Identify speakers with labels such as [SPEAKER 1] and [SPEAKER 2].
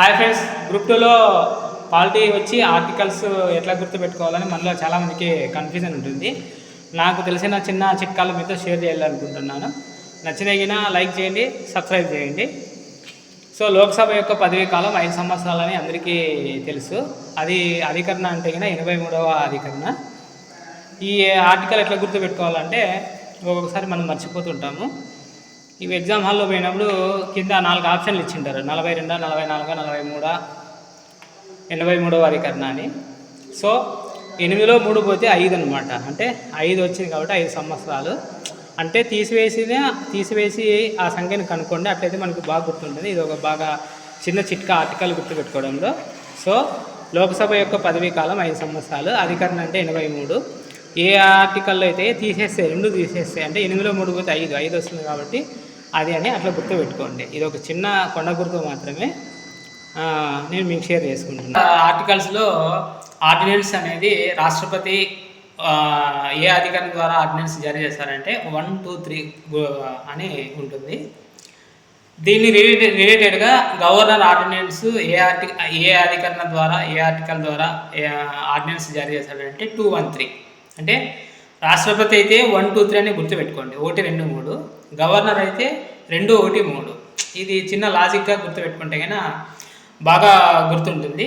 [SPEAKER 1] Hi friends group టూలో polity వచ్చి articles ఎట్లా గుర్తుపెట్టుకోవాలని మనలో చాలామందికి కన్ఫ్యూజన్ ఉంటుంది. నాకు తెలిసిన చిన్న చిట్కాలు మీతో షేర్ చేయాలనుకుంటున్నాను. నచ్చినగిన లైక్ చేయండి సబ్స్క్రైబ్ చేయండి. సో లోక్సభ యొక్క పదవీ కాలం ఐదు సంవత్సరాలని అందరికీ తెలుసు. అది అధికరణ అంటే కన్నా ఎనభై మూడవ అధికరణ. ఈ ఆర్టికల్ ఎట్లా గుర్తుపెట్టుకోవాలంటే ఒక్కొక్కసారి మనం మర్చిపోతుంటాము. ఇవి ఎగ్జామ్ హాల్లో పోయినప్పుడు కింద నాలుగు ఆప్షన్లు ఇచ్చింటారు. నలభై రెండా నలభై నాలుగా నలభై మూడా? ఎనభై మూడవ అధికరణ అని. సో ఎనిమిదిలో మూడు పోతే ఐదు అనమాట అంటే ఐదు వచ్చింది కాబట్టి ఐదు సంవత్సరాలు. అంటే తీసివేసిన తీసివేసి ఆ సంఖ్యను కనుక్కోండి. అట్లయితే మనకు బాగా గుర్తుంటుంది. ఇది ఒక బాగా చిన్న చిట్కా ఆర్టికల్ గుర్తుపెట్టుకోవడంలో. సో లోక్సభ యొక్క పదవీ కాలం ఐదు సంవత్సరాలు. అధికరణ అంటే ఎనభై మూడు. ఏ ఆర్టికల్లో అయితే తీసేస్తే రెండు తీసేస్తే అంటే ఎనిమిదిలో మూడు పోతే ఐదు. ఐదు వస్తుంది కాబట్టి అది అని అట్లా గుర్తుపెట్టుకోండి ఇది ఒక చిన్న కొండ గుర్తు మాత్రమే నేను మీకు షేర్ చేసుకుంటున్నాను ఆర్టికల్స్లో ఆర్డినెన్స్ అనేది రాష్ట్రపతి ఏ అధికారం ద్వారా ఆర్డినెన్స్ జారీ చేస్తారంటే వన్ టూ త్రీ అని ఉంటుంది. దీన్ని రిలేటెడ్ రిలేటెడ్గా గవర్నర్ ఆర్డినెన్స్ ఏ ఆర్టి ఏ అధికరణ ద్వారా ఏ ఆర్టికల్ ద్వారా ఏ ఆర్డినెన్స్ జారీ చేస్తాడంటే టూ వన్ త్రీ. అంటే రాష్ట్రపతి అయితే వన్ టూ త్రీ అని గుర్తుపెట్టుకోండి. ఒకటి రెండు మూడు. గవర్నర్ అయితే రెండు ఒకటి మూడు. ఇది చిన్న లాజిక్గా గుర్తుపెట్టుకుంటే కన్నా బాగా గుర్తుంటుంది.